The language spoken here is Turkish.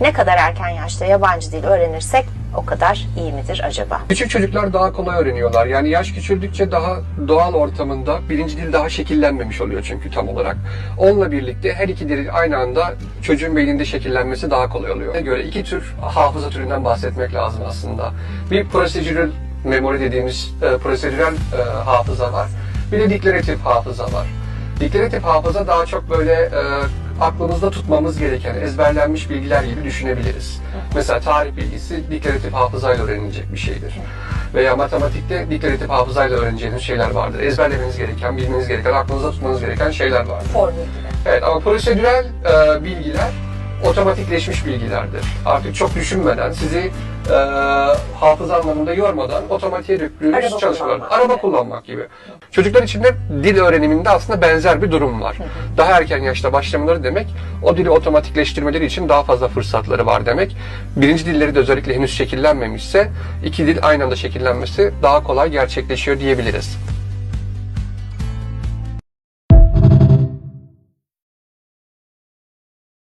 ne kadar erken yaşta yabancı dil öğrenirsek o kadar iyi midir acaba? Küçük çocuklar daha kolay öğreniyorlar. Yani yaş küçüldükçe daha doğal ortamında birinci dil daha şekillenmemiş oluyor çünkü tam olarak. Onunla birlikte her iki dil aynı anda çocuğun beyninde şekillenmesi daha kolay oluyor. göre iki tür hafıza türünden bahsetmek lazım aslında. Bir procedural memory dediğimiz e, prosedürel e, hafıza var. Bir de deklaratif hafıza var. Deklaratif hafıza daha çok böyle e, aklımızda tutmamız gereken ezberlenmiş bilgiler gibi düşünebiliriz. Mesela tarih bilgisi deklaratif hafızayla öğrenilecek bir şeydir. Veya matematikte deklaratif hafızayla öğreneceğiniz şeyler vardır. Ezberlemeniz gereken, bilmeniz gereken, aklınızda tutmanız gereken şeyler vardır. Formül gibi. Evet ama prosedürel e, bilgiler otomatikleşmiş bilgilerdir. Artık çok düşünmeden, sizi e, hafıza anlamında yormadan otomatiğe Araba çalışmalar. kullanmak Araba kullanmak gibi. Çocuklar için de dil öğreniminde aslında benzer bir durum var. Daha erken yaşta başlamaları demek, o dili otomatikleştirmeleri için daha fazla fırsatları var demek. Birinci dilleri de özellikle henüz şekillenmemişse, iki dil aynı anda şekillenmesi daha kolay gerçekleşiyor diyebiliriz.